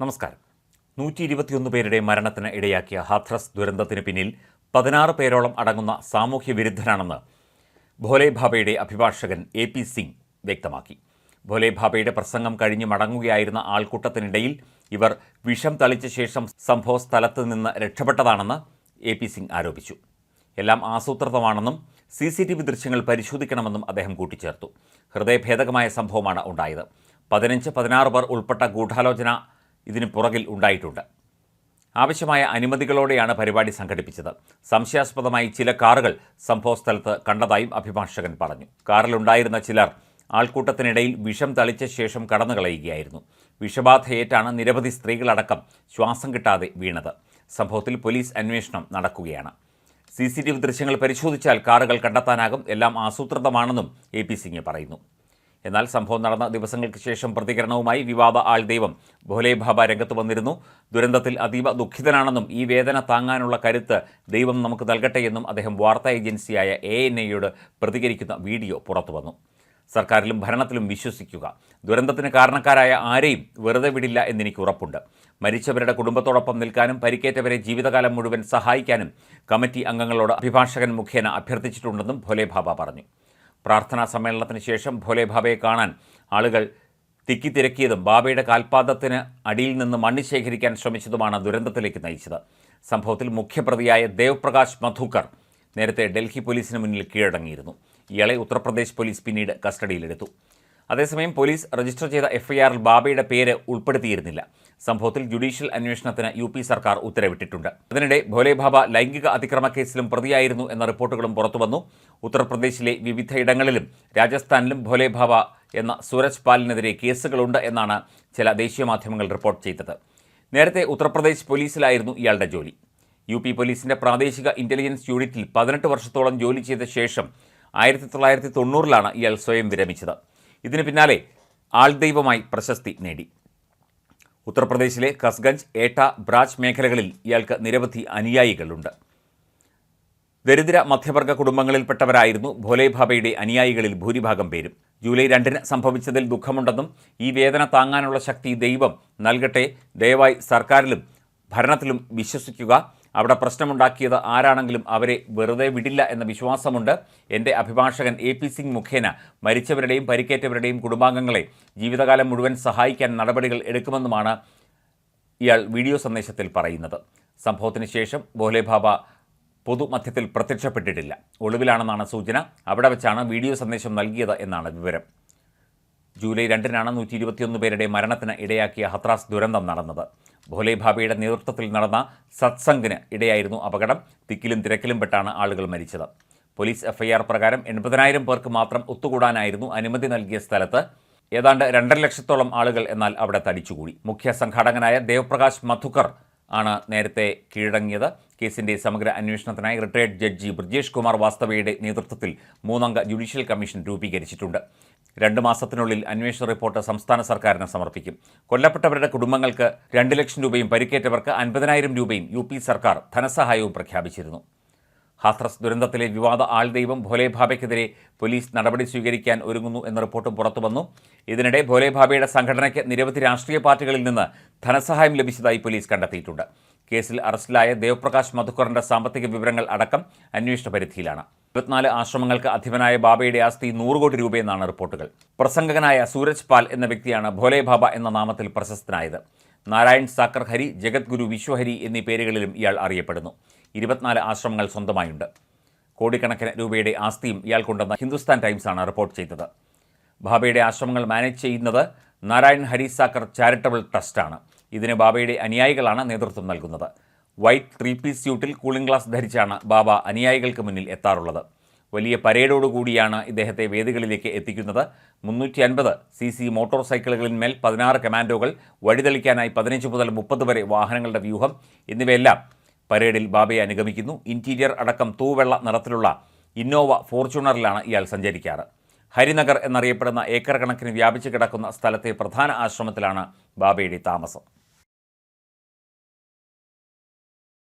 നമസ്കാരം. നൂറ്റി ഇരുപത്തിയൊന്ന് പേരുടെ മരണത്തിന് ഇടയാക്കിയ ഹാഥ്രസ് ദുരന്തത്തിന് പിന്നിൽ പതിനാറ് പേരോളം അടങ്ങുന്ന സാമൂഹ്യ വിരുദ്ധരാണെന്ന് ഭോലെ ഭാബയുടെ അഭിഭാഷകൻ എ പി സിംഗ് വ്യക്തമാക്കി. ഭോലെ ഭാബയുടെ പ്രസംഗം കഴിഞ്ഞ് മടങ്ങുകയായിരുന്ന ആൾക്കൂട്ടത്തിനിടയിൽ ഇവർ വിഷം തളിച്ച ശേഷം സംഭവ സ്ഥലത്ത് നിന്ന് രക്ഷപ്പെട്ടതാണെന്ന് എ പി സിംഗ് ആരോപിച്ചു. എല്ലാം ആസൂത്രിതമാണെന്നും സി സി ടി വി ദൃശ്യങ്ങൾ പരിശോധിക്കണമെന്നും അദ്ദേഹം കൂട്ടിച്ചേർത്തു. ഹൃദയഭേദകമായ സംഭവമാണ് ഉണ്ടായത്. പതിനഞ്ച് പതിനാറ് പേർ ഉൾപ്പെട്ട ഗൂഢാലോചന ഇതിന് പുറകിൽ ഉണ്ടായിട്ടുണ്ട്. ആവശ്യമായ അനുമതികളോടെയാണ് പരിപാടി സംഘടിപ്പിച്ചത്. സംശയാസ്പദമായി ചില കാറുകൾ സംഭവസ്ഥലത്ത് കണ്ടതായും അഭിഭാഷകൻ പറഞ്ഞു. കാറിലുണ്ടായിരുന്ന ചിലർ ആൾക്കൂട്ടത്തിനിടയിൽ വിഷം തളിച്ച ശേഷം കടന്നുകളയുകയായിരുന്നു വിഷബാധയേറ്റാണ് നിരവധി സ്ത്രീകളടക്കം ശ്വാസം കിട്ടാതെ വീണത്. സംഭവത്തിൽ പോലീസ് അന്വേഷണം നടക്കുകയാണ്. സി സി ടി വി ദൃശ്യങ്ങൾ പരിശോധിച്ചാൽ കാറുകൾ കണ്ടെത്താനാകും. എല്ലാം ആസൂത്രിതമാണെന്നും എ പി സിംഗ് പറയുന്നു. എന്നാൽ സംഭവം നടന്ന ദിവസങ്ങൾക്ക് ശേഷം പ്രതികരണവുമായി വിവാദ ആൾ ദൈവം ഭോലെ ബാബ രംഗത്ത് വന്നിരുന്നു. ദുരന്തത്തിൽ അതീവ ദുഃഖിതനാണെന്നും ഈ വേദന താങ്ങാനുള്ള കരുത്ത് ദൈവം നമുക്ക് നൽകട്ടെ എന്നും അദ്ദേഹം വാർത്താ ഏജൻസിയായ എ എൻ എയോട് പ്രതികരിക്കുന്ന വീഡിയോ പുറത്തു വന്നു. സർക്കാരിലും ഭരണത്തിലും വിശ്വസിക്കുക. ദുരന്തത്തിന് കാരണക്കാരായ ആരെയും വെറുതെ വിടില്ല എന്നെനിക്ക് ഉറപ്പുണ്ട്. മരിച്ചവരുടെ കുടുംബത്തോടൊപ്പം നിൽക്കാനും പരിക്കേറ്റവരെ ജീവിതകാലം മുഴുവൻ സഹായിക്കാനും കമ്മിറ്റി അംഗങ്ങളോട് അഭിഭാഷകൻ മുഖേന അഭ്യർത്ഥിച്ചിട്ടുണ്ടെന്നും ഭോലെ ബാബ പറഞ്ഞു. പ്രാർത്ഥനാ സമ്മേളനത്തിന് ശേഷം ഭോലെ ബാബയെ കാണാൻ ആളുകൾ തിക്കിത്തിരക്കിയതും ബാബയുടെ കാൽപാദത്തിന് അടിയിൽ നിന്ന് മണ്ണ് ശേഖരിക്കാൻ ശ്രമിച്ചതുമാണ് ദുരന്തത്തിലേക്ക് നയിച്ചത്. സംഭവത്തിൽ മുഖ്യപ്രതിയായ ദേവ്പ്രകാശ് മധുക്കർ നേരത്തെ ഡൽഹി പോലീസിന് മുന്നിൽ കീഴടങ്ങിയിരുന്നു. ഇയാളെ ഉത്തർപ്രദേശ് പോലീസ് പിന്നീട് കസ്റ്റഡിയിലെടുത്തു. അതേസമയം പോലീസ് രജിസ്റ്റർ ചെയ്ത എഫ്ഐആറിൽ ബാബയുടെ പേര് ഉൾപ്പെടുത്തിയിരുന്നില്ല. സംഭവത്തിൽ ജുഡീഷ്യൽ അന്വേഷണത്തിന് യു പി സർക്കാർ ഉത്തരവിട്ടിട്ടുണ്ട്. അതിനിടെ ഭോലെ ബാബ ലൈംഗിക അതിക്രമ കേസിലും പ്രതിയായിരുന്നു എന്ന റിപ്പോർട്ടുകളും പുറത്തുവന്നു. ഉത്തർപ്രദേശിലെ വിവിധയിടങ്ങളിലും രാജസ്ഥാനിലും ഭോലെ ബാബ എന്ന സൂരജ് പാലിനെതിരെ കേസുകളുണ്ട് എന്നാണ് ചില ദേശീയ മാധ്യമങ്ങൾ റിപ്പോർട്ട് ചെയ്തത്. നേരത്തെ ഉത്തർപ്രദേശ് പോലീസിലായിരുന്നു ഇയാളുടെ ജോലി. യു പി പോലീസിന്റെ പ്രാദേശിക ഇന്റലിജൻസ് യൂണിറ്റിൽ പതിനെട്ട് വർഷത്തോളം ജോലി ചെയ്ത ശേഷം ആയിരത്തി തൊള്ളായിരത്തി തൊണ്ണൂറിലാണ് ഇയാൾ സ്വയം വിരമിച്ചത്. ഇതിന് പിന്നാലെ ആൾദൈവമായി പ്രശസ്തി നേടി. ഉത്തർപ്രദേശിലെ കസ്ഗഞ്ച് ഏട്ട ബ്രാജ് മേഖലകളിൽ ഇയാൾക്ക് നിരവധി അനുയായികളുണ്ട്. ദരിദ്ര മധ്യവർഗ കുടുംബങ്ങളിൽപ്പെട്ടവരായിരുന്നു ഭോലേബാബയുടെ അനുയായികളിൽ ഭൂരിഭാഗം പേരും. ജൂലൈ രണ്ടിന് സംഭവിച്ചതിൽ ദുഃഖമുണ്ടെന്നും ഈ വേദന താങ്ങാനുള്ള ശക്തി ദൈവം നൽകട്ടെ ദയവായി സർക്കാരിലും ഭരണത്തിലും വിശ്വസിക്കുക. അവിടെ പ്രശ്നമുണ്ടാക്കിയത് ആരാണെങ്കിലും അവരെ വെറുതെ വിടില്ല എന്ന വിശ്വാസമുണ്ട്. എന്റെ അഭിഭാഷകൻ എ പി സിംഗ് മുഖേന മരിച്ചവരുടെയും പരിക്കേറ്റവരുടെയും കുടുംബാംഗങ്ങളെ ജീവിതകാലം മുഴുവൻ സഹായിക്കാൻ നടപടികൾ എടുക്കുമെന്നുമാണ് ഇയാൾ വീഡിയോ സന്ദേശത്തിൽ പറയുന്നത്. സംഭവത്തിന് ശേഷം ഭോലെ ബാബ പൊതുമധ്യത്തിൽ പ്രത്യക്ഷപ്പെട്ടിട്ടില്ല. ഒളിവിലാണെന്നാണ് സൂചന. അവിടെ വെച്ചാണ് വീഡിയോ സന്ദേശം നൽകിയത് എന്നാണ് വിവരം. ജൂലൈ രണ്ടിനാണ് നൂറ്റി ഇരുപത്തിയൊന്ന് പേരുടെ മരണത്തിന് ഇടയാക്കിയ ഹത്രാസ് ദുരന്തം നടന്നത്. ഭോലെ ഭാബയുടെ നേതൃത്വത്തിൽ നടന്ന സത്സംഗിന് ഇടയായിരുന്നു അപകടം. തിക്കിലും തിരക്കിലും പെട്ടാണ് ആളുകൾ മരിച്ചത്. പോലീസ് എഫ്ഐആർ പ്രകാരം എൺപതിനായിരം പേർക്ക് മാത്രം ഒത്തുകൂടാനായിരുന്നു അനുമതി നൽകിയ സ്ഥലത്ത്. ഏതാണ്ട് രണ്ടര ലക്ഷത്തോളം ആളുകൾ എന്നാൽ അവിടെ തടിച്ചുകൂടി. മുഖ്യ സംഘാടകനായ ദേവപ്രകാശ് മധുക്കർ ആണ് നേരത്തെ കീഴടങ്ങിയത്. കേസിന്റെ സമഗ്ര അന്വേഷണത്തിനായി റിട്ടയർഡ് ജഡ്ജി ബ്രിജേഷ് കുമാർ വാസ്തവയുടെ നേതൃത്വത്തിൽ മൂന്നംഗ ജുഡീഷ്യൽ കമ്മീഷൻ രൂപീകരിച്ചിട്ടുണ്ട്. രണ്ട് മാസത്തിനുള്ളിൽ അന്വേഷണ റിപ്പോർട്ട് സംസ്ഥാന സർക്കാരിന് സമർപ്പിക്കും. കൊല്ലപ്പെട്ടവരുടെ കുടുംബങ്ങൾക്ക് രണ്ട് ലക്ഷം രൂപയും പരിക്കേറ്റവർക്ക് അൻപതിനായിരം രൂപയും യു സർക്കാർ ധനസഹായവും പ്രഖ്യാപിച്ചിരുന്നു. ഹാത്രസ് ദുരന്തത്തിലെ വിവാദ ആൾദൈവം ഭോലെ ഭാബയ്ക്കെതിരെ പോലീസ് നടപടി സ്വീകരിക്കാൻ ഒരുങ്ങുന്നു എന്ന റിപ്പോർട്ടും പുറത്തുവന്നു. ഇതിനിടെ ഭോലെ ഭാബയുടെ സംഘടനയ്ക്ക് നിരവധി രാഷ്ട്രീയ പാർട്ടികളിൽ നിന്ന് ധനസഹായം ലഭിച്ചതായി പോലീസ് കണ്ടെത്തിയിട്ടുണ്ട്. കേസിൽ അറസ്റ്റിലായ ദേവപ്രകാശ് മധുക്കറിന്റെ സാമ്പത്തിക വിവരങ്ങൾ അടക്കം അന്വേഷണ പരിധിയിലാണ്. ഇരുപത്തിനാല് ആശ്രമങ്ങൾക്ക് അധിപനായ ബാബയുടെ ആസ്തി നൂറ് കോടി രൂപയെന്നാണ് റിപ്പോർട്ടുകൾ. പ്രസംഗകനായ സൂരജ് പാൽ എന്ന വ്യക്തിയാണ് ഭോലെ ബാബ എന്ന നാമത്തിൽ പ്രശസ്തനായത്. നാരായൺ സാക്കർ ഹരി ജഗദ്ഗുരു വിശ്വഹരി എന്നീ പേരുകളിലും ഇയാൾ അറിയപ്പെടുന്നു. ഇരുപത്തിനാല് ആശ്രമങ്ങൾ സ്വന്തമായുണ്ട്. കോടിക്കണക്കിന് രൂപയുടെ ആസ്തിയും ഇയാൾക്കുണ്ടെന്ന് ഹിന്ദുസ്ഥാൻ ടൈംസാണ് റിപ്പോർട്ട് ചെയ്തത്. ബാബയുടെ ആശ്രമങ്ങൾ മാനേജ് ചെയ്യുന്നത് നാരായൺ ഹരിസാക്കർ ചാരിറ്റബിൾ ട്രസ്റ്റാണ്. ഇതിന് ബാബയുടെ അനുയായികളാണ് നേതൃത്വം നൽകുന്നത്. വൈറ്റ് ത്രീ പീസ് സ്യൂട്ടിൽ കൂളിംഗ് ഗ്ലാസ് ധരിച്ചാണ് ബാബ അനുയായികൾക്ക് മുന്നിൽ എത്താറുള്ളത്. വലിയ പരേഡോടുകൂടിയാണ് ഇദ്ദേഹത്തെ വേദികളിലേക്ക് എത്തിക്കുന്നത്. മുന്നൂറ്റി അൻപത് സി സി മോട്ടോർ സൈക്കിളുകളിന്മേൽ പതിനാറ് കമാൻഡോകൾ വഴിതെളിക്കാനായി പതിനഞ്ച് മുതൽ മുപ്പത് വരെ വാഹനങ്ങളുടെ വ്യൂഹം എന്നിവയെല്ലാം പരേഡിൽ ബാബയെ അനുഗമിക്കുന്നു. ഇന്റീരിയർ അടക്കം തൂവെള്ള നിറത്തിലുള്ള ഇന്നോവ ഫോർച്യൂണറിലാണ് ഇയാൾ സഞ്ചരിക്കാറ്. ഹരിനഗർ എന്നറിയപ്പെടുന്ന ഏക്കർ കണക്കിന് വ്യാപിച്ചു കിടക്കുന്ന സ്ഥലത്തെ പ്രധാന ആശ്രമത്തിലാണ് ബാബയുടെ താമസം.